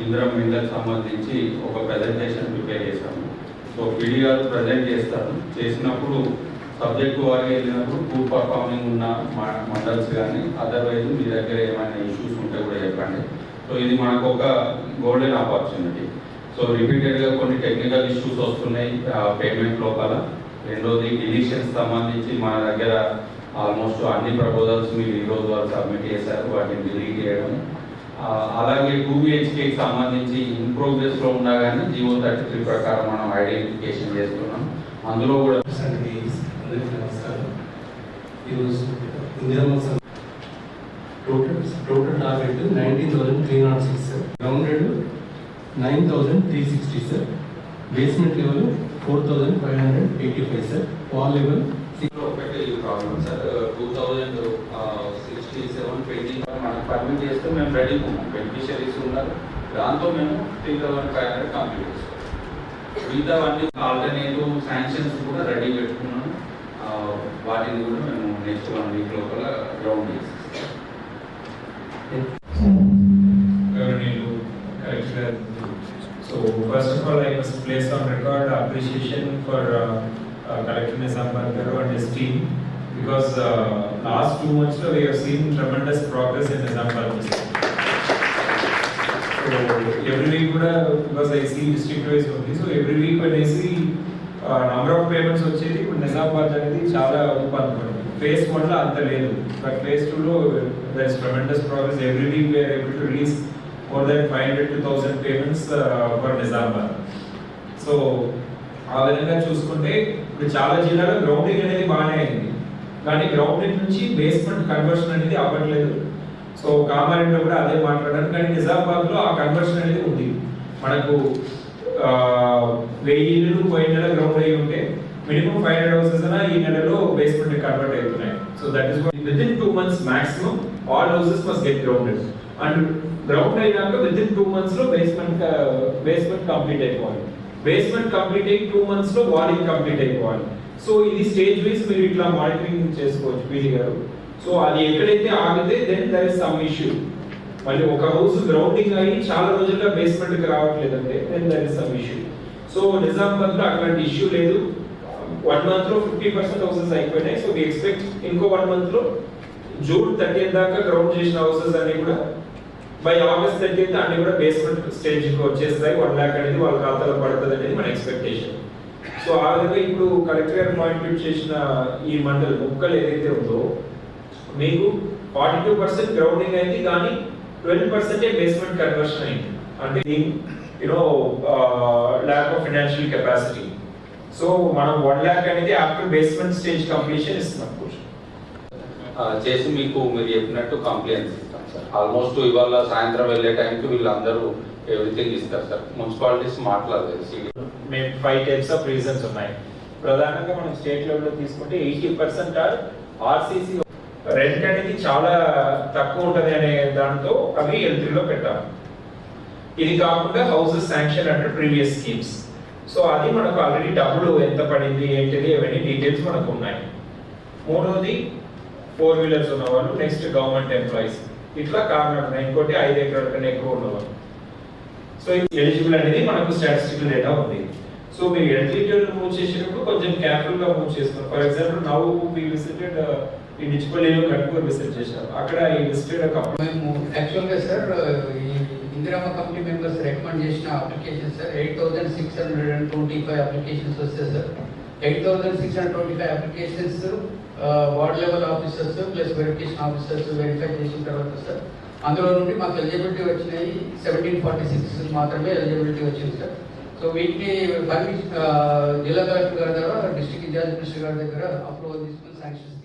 ఇందిరం ఇండ్లకు సంబంధించి ఒక ప్రజెంటేషన్ ప్రిపేర్ చేశాము. సో పిడి గారు ప్రజెంట్ చేస్తారు. చేసినప్పుడు సబ్జెక్ట్ వారికి వెళ్ళినప్పుడు పూర్ పర్ఫార్మింగ్ ఉన్న మండల్స్ కానీ అదర్వైజ్ మీ దగ్గర ఏమైనా ఇష్యూస్ ఉంటే కూడా చెప్పండి. సో ఇది మనకు ఒక గోల్డెన్ ఆపర్చునిటీ సో రిపీటెడ్గా కొన్ని టెక్నికల్ ఇష్యూస్ వస్తున్నాయి పేమెంట్ లోపల. రెండోది డిలీషన్స్ సంబంధించి మన దగ్గర ఆల్మోస్ట్ అన్ని ప్రపోజల్స్ మీరు ఈ రోజు సబ్మిట్ చేశారు. వాటిని డిలీట్ చేయడం. అలాగే టూ బిహెచ్కేకి సంబంధించి ఇన్ ప్రోగ్రెస్లో ఉన్నా కానీ జియో థర్టీ త్రీ ప్రకారం మనం ఐడెంటిఫికేషన్ చేస్తున్నాం అందులో కూడా నమస్కారం. ఈరోజు Indiramma total total target nineteen thousand three naught six sir grounded nine thousand three sixty sir basement level four thousand five hundred eighty five sir wall level ఒకటి ప్రాబ్లం సార్ టూ ట్వంటీ మనకు చేస్తే మేము ready ఉన్నాం. Beneficiaries ఉన్నారు. దాంతో మేము three thousand five hundred complete చేస్తాం. మిగతా అన్ని ఆల్టర్నేటివ్ శాంక్షన్స్ కూడా రెడీ పెట్టుకున్నాం. వాటిని కూడా మేము నెక్స్ట్ వన్ వీక్ లోపల గ్రౌండ్ చేసేస్తాం. So first of all I must place on record appreciation for collector for uh, and his team Because uh, last two months we have seen tremendous progress in Nizam Bankaru. So every week because I see district wise only, so every week when I see uh, number of payments వచ్చేది ఇప్పుడు నిజామాబాద్ అనేది చాలా ఊపందుకుంది phase వన్లో అంత లేదు but phase two లో there is tremendous progress every week we are able to release more than five hundred to thousand payments for Nizamabad so ఆ విధంగా చూసుకుంటే ఇప్పుడు చాలా జిల్లాలో గ్రౌండింగ్ అనేది బాగానే అయింది కానీ గ్రౌండ్ నుంచి బేస్మెంట్ కన్వర్షన్ అనేది అవ్వట్లేదు. సో కామారెడ్డిలో కూడా అదే మాట్లాడారు. కానీ నిజామాబాద్లో ఆ కన్వర్షన్ అనేది ఉంది. మనకు వెయ్యి ఇళ్ళు పోయిన నెల గ్రౌండ్ అయ్యి ఉంటే మినిమం ఫైవ్ హండ్రెడ్ హౌసెస్ అయినా ఈ నెలలో బేస్మెంట్ కన్వర్ట్ అవుతున్నాయి. So that is within two months maximum all houses must get grounded and ground అయినాక విత్ ఇన్ టూ మంత్స్లో బేస్మెంట్ బేస్మెంట్ కంప్లీట్ అయిపోవాలి. బేస్మెంట్ కంప్లీట్ అయ్యి టూ మంత్స్లో వాలింగ్ కంప్లీట్ అయిపోవాలి. సో ఇది స్టేజ్ వైస్ మీరు ఇట్లా మానిటరింగ్ చేసుకోవచ్చు పీజీ గారు. సో అది ఎక్కడైతే ఆగితే then there is some issue మళ్ళీ ఒక హౌస్ గ్రౌండింగ్ అయ్యి చాలా రోజుల్లో బేస్మెంట్కి రావట్లేదంటే then there is some issue so నిజామాబాద్లో అట్లాంటి ఇష్యూ లేదు. వన్ మంత్లో ఫిఫ్టీ పర్సెంట్ హౌసెస్ అయిపోయినాయి. సో వి ఎక్స్పెక్ట్ ఇంకో వన్ మంత్లో జూన్ థర్టీ దాకా గ్రౌండ్ చేసిన హౌసెస్ అన్ని కూడా బై ఆగస్ట్ థర్టీ అన్ని కూడా బేస్మెంట్ స్టేజ్కి వచ్చేస్తాయి. వన్ లాక్ అనేది వాళ్ళ ఖాతాలో పడుతుంది అనేది మన ఎక్స్పెక్టేషన్ సో ఆ విధంగా ఇప్పుడు కలెక్టర్ గారు అపాయింట్మెంట్ చేసిన ఈ మండలి ముక్కలు ఏదైతే ఉందో మీకు ఫార్టీ టూ పర్సెంట్ గ్రౌండింగ్ అయింది కానీ ట్వెల్వ్ పర్సెంటే బేస్మెంట్ కన్వర్షన్ అయింది. అంటే you know lack of financial capacity so మనం వన్ ల్యాక్ అనేది ఆఫ్టర్ బేస్మెంట్ స్టేజ్ కంప్లీషన్ ఇస్తున్నాం. చేసి మీకు మీరు చెప్పినట్టు కంప్లైంట్స్ ఆల్మోస్ట్ ఇవాళ సాయంత్రం వెళ్ళే టైంకి వీళ్ళందరూ ఎవ్రీథింగ్ ఇస్తారు సార్. మున్సిపాలిటీస్ మాట్లాడలేదు. మేము ఫైవ్ టైప్స్ ఆఫ్ రీజన్స్ ఉన్నాయి. ప్రధానంగా మనం స్టేట్ లెవెల్లో తీసుకుంటే eighty percent are RCC. Rent అనేది చాలా తక్కువ ఉంటుంది అనే దాంతో అవి ఎల్త్రీలో పెట్టాము ఇది కాకుండా houses sanction under previous schemes so అది మనకు ఆల్రెడీ డబ్బులు ఎంత పడింది ఏంటిది అవన్నీ డీటెయిల్స్ మనకు ఉన్నాయి. మూడోది ఫోర్ వీలర్స్ ఉన్న వాళ్ళు నెక్స్ట్ గవర్నమెంట్ ఎంప్లాయీస్ ఇట్లా కార్నర్ ఇంకోటి ఐదు ఎకరాల కన్నా ఎక్కువ ఉండవాలి సో ఎలిజిబుల్ అనేది మనకు స్టాటిస్టికల్ డేటా ఉంది. సో మీరు ఎలిజిబిలిటీ మూవ్ చేసేటప్పుడు కొంచెం కేర్ఫుల్గా మూవ్ చేసుకోండి. For example now we visited ఈ నిచ్చిపల్లిలో కట్టుకొని విజిట్ చేశారు. అక్కడ ఈ లిస్టెడ్ కపుల్ మేము యాక్చువల్గా సార్ uh, ఈ ఇందిరామ కమిటీ మెంబర్స్ రికమెండ్ చేసిన application sir. Eight thousand six hundred and twenty five applications వస్తాయి sir. Eight thousand six hundred twenty five applications ward level officers plus verification officers verify చేసిన తర్వాత sir అందులో నుండి మాకు eligibility వచ్చినాయి seventeen forty six మాత్రమే eligibility వచ్చింది sir so వీటిని పర్మిషన్ జిల్లా కలెక్టర్ గారి దగ్గర డిస్ట్రిక్ట్ ఇన్ఛార్జ్ మినిస్టర్ గారి దగ్గర అప్రూవల్ తీసుకుని శాంక్షన్